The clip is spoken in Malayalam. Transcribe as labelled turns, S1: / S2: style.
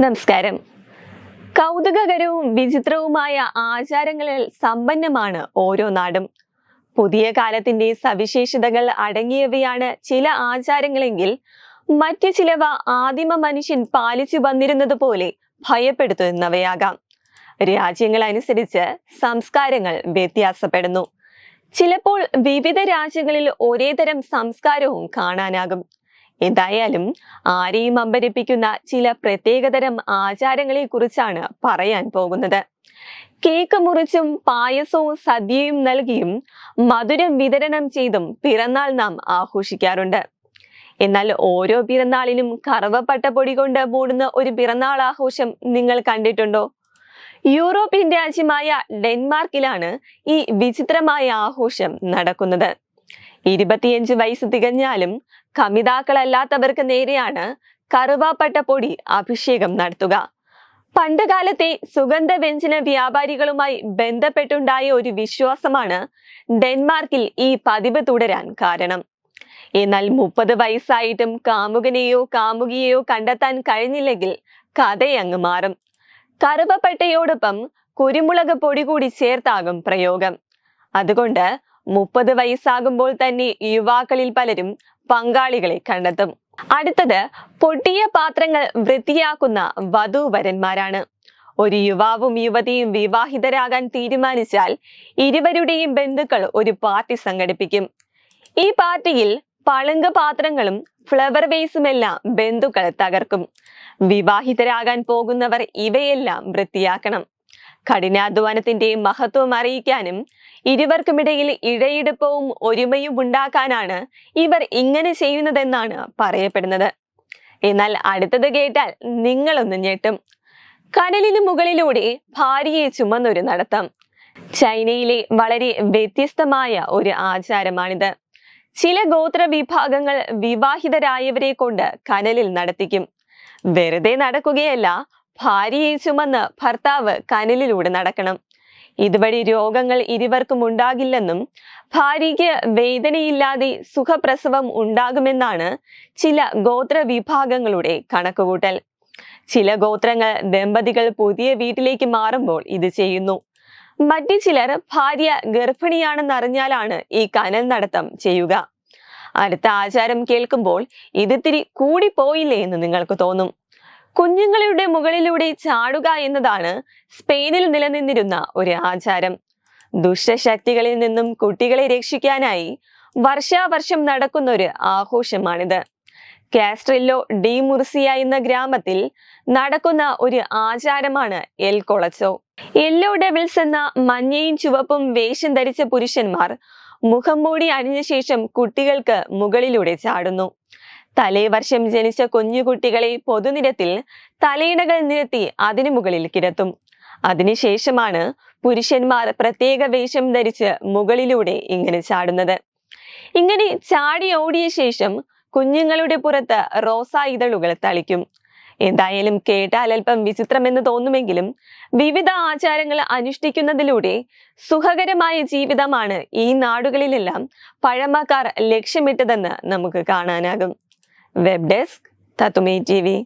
S1: നമസ്കാരം. കൗതുകകരവും വിചിത്രവുമായ ആചാരങ്ങളിൽ സമ്പന്നമാണ് ഓരോ നാടും. പുതിയ കാലത്തിന്റെ സവിശേഷതകൾ അടങ്ങിയവയാണ് ചില ആചാരങ്ങളെങ്കിൽ മറ്റു ചിലവ ആദിമ മനുഷ്യൻ പാലിച്ചു വന്നിരുന്നത് പോലെ ഭയപ്പെടുത്തുന്നവയാകാം. രാജ്യങ്ങൾ അനുസരിച്ച് സംസ്കാരങ്ങൾ വ്യത്യാസപ്പെടുന്നു. ചിലപ്പോൾ വിവിധ രാജ്യങ്ങളിൽ ഒരേ തരം സംസ്കാരവും കാണാനാകും. എന്തായാലും ആരെയും അമ്പരിപ്പിക്കുന്ന ചില പ്രത്യേകതരം ആചാരങ്ങളെ കുറിച്ചാണ് പറയാൻ പോകുന്നത്. കേക്ക് മുറിച്ചും പായസവും സദ്യയും നൽകിയും മധുരം വിതരണം ചെയ്തും പിറന്നാൾ നാം ആഘോഷിക്കാറുണ്ട്. എന്നാൽ ഓരോ പിറന്നാളിനും കറവപ്പട്ട പൊടി കൊണ്ട് മൂടുന്ന ഒരു പിറന്നാൾ ആഘോഷം നിങ്ങൾ കണ്ടിട്ടുണ്ടോ? യൂറോപ്യൻ രാജ്യമായ ഡെൻമാർക്കിലാണ് ഈ വിചിത്രമായ ആഘോഷം നടക്കുന്നത്. ഇരുപത്തിയഞ്ച് വയസ്സ് തികഞ്ഞാലും കമിതാക്കളല്ലാത്തവർക്ക് നേരെയാണ് കറുവാപ്പട്ട പൊടി അഭിഷേകം നടത്തുക. പണ്ടുകാലത്തെ സുഗന്ധ സുഗന്ധവ്യഞ്ജന വ്യാപാരികളുമായി ബന്ധപ്പെട്ടുണ്ടായ ഒരു വിശ്വാസമാണ് ഡെൻമാർക്കിൽ ഈ പതിവ് തുടരാൻ കാരണം. എന്നാൽ മുപ്പത് വയസ്സായിട്ടും കാമുകനെയോ കാമുകിയെയോ കണ്ടെത്താൻ കഴിഞ്ഞില്ലെങ്കിൽ കഥയങ്ങ് മാറും. കറുവപ്പട്ടയോടൊപ്പം കുരുമുളക് പൊടി കൂടി ചേർത്താകും പ്രയോഗം. അതുകൊണ്ട് മുപ്പത് വയസ്സാകുമ്പോൾ തന്നെ യുവാക്കളിൽ പലരും പങ്കാളികളെ കണ്ടെത്തും. അടുത്തത് പൊട്ടിയ പാത്രങ്ങൾ വൃത്തിയാക്കുന്ന വധൂവരന്മാരാണ്. ഒരു യുവാവും യുവതിയും വിവാഹിതരാകാൻ തീരുമാനിച്ചാൽ ഇരുവരുടെയും ബന്ധുക്കൾ ഒരു പാർട്ടി സംഘടിപ്പിക്കും. ഈ പാർട്ടിയിൽ പളുങ്ക് പാത്രങ്ങളും ഫ്ലവർ വേസുമെല്ലാം ബന്ധുക്കൾ തകർക്കും. വിവാഹിതരാകാൻ പോകുന്നവർ ഇവയെല്ലാം വൃത്തിയാക്കണം. കഠിനാധ്വാനത്തിന്റെ മഹത്വം അറിയിക്കാനും ഇരുവർക്കുമിടയിൽ ഇഴയെടുപ്പവും ഒരുമയും ഉണ്ടാക്കാനാണ് ഇവർ ഇങ്ങനെ ചെയ്യുന്നതെന്നാണ് പറയപ്പെടുന്നത്. എന്നാൽ അടുത്തത് കേട്ടാൽ നിങ്ങളൊന്ന് ഞെട്ടും. കനലിന് മുകളിലൂടെ ഭാര്യയെ ചുമന്നൊരു നടത്തം. ചൈനയിലെ വളരെ വ്യത്യസ്തമായ ഒരു ആചാരമാണിത്. ചില ഗോത്ര വിഭാഗങ്ങൾ വിവാഹിതരായവരെ കൊണ്ട് കനലിൽ നടത്തിക്കും. വെറുതെ നടക്കുകയല്ല ഭാര്യയെ ചുമന്ന് ഭർത്താവ് കനലിലൂടെ നടക്കണം. ഇതുവഴി രോഗങ്ങൾ ഇരുവർക്കും ഉണ്ടാകില്ലെന്നും ഭാര്യയ്ക്ക് വേദനയില്ലാതെ സുഖപ്രസവം ഉണ്ടാകുമെന്നാണ് ചില ഗോത്ര വിഭാഗങ്ങളുടെ കണക്കുകൂട്ടൽ. ചില ഗോത്രങ്ങൾ ദമ്പതികൾ പുതിയ വീട്ടിലേക്ക് മാറുമ്പോൾ ഇത് ചെയ്യുന്നു. മറ്റു ചിലർ ഭാര്യ ഗർഭിണിയാണെന്നറിഞ്ഞാലാണ് ഈ കനൽ നടത്തം ചെയ്യുക. അടുത്ത ആചാരം കേൾക്കുമ്പോൾ ഇതിത്തിരി കൂടിപ്പോയില്ലേ എന്ന് നിങ്ങൾക്ക് തോന്നും. കുഞ്ഞുങ്ങളുടെ മുകളിലൂടെ ചാടുക എന്നതാണ് സ്പെയിനിൽ നിലനിന്നിരുന്ന ഒരു ആചാരം. ദുഷ്ടശക്തികളിൽ നിന്നും കുട്ടികളെ രക്ഷിക്കാനായി വർഷാവർഷം നടക്കുന്ന ഒരു ആഘോഷമാണിത്. കാസ്ട്രില്ലോ ഡി മുർസിയ എന്ന ഗ്രാമത്തിൽ നടക്കുന്ന ഒരു ആചാരമാണ് എൽ കൊളച്ചോ. യെല്ലോ ഡെവിൾസ് എന്ന മഞ്ഞയും ചുവപ്പും വേഷം ധരിച്ച പുരുഷന്മാർ മുഖം മൂടി അണിഞ്ഞ ശേഷം കുട്ടികൾക്ക് മുകളിലൂടെ ചാടുന്നു. തലേ വർഷം ജനിച്ച കുഞ്ഞുകുട്ടികളെ പൊതുനിരത്തിൽ തലയിണകൾ നിരത്തി അതിനു മുകളിൽ കിടത്തും. അതിനുശേഷമാണ് പുരുഷന്മാർ പ്രത്യേക വേഷം ധരിച്ച് മുകളിലൂടെ ഇങ്ങനെ ചാടുന്നത്. ഇങ്ങനെ ചാടി ഓടിയ ശേഷം കുഞ്ഞുങ്ങളുടെ പുറത്ത് റോസാ ഇതളുകൾ തളിക്കും. എന്തായാലും കേട്ടാൽ അല്പം വിചിത്രമെന്ന് തോന്നുമെങ്കിലും വിവിധ ആചാരങ്ങൾ അനുഷ്ഠിക്കുന്നതിലൂടെ സുഖകരമായ ജീവിതമാണ് ഈ നാടുകളിലെല്ലാം പഴമക്കാർ ലക്ഷ്യമിട്ടതെന്ന് നമുക്ക് കാണാനാകും. Web desk थातुमी TV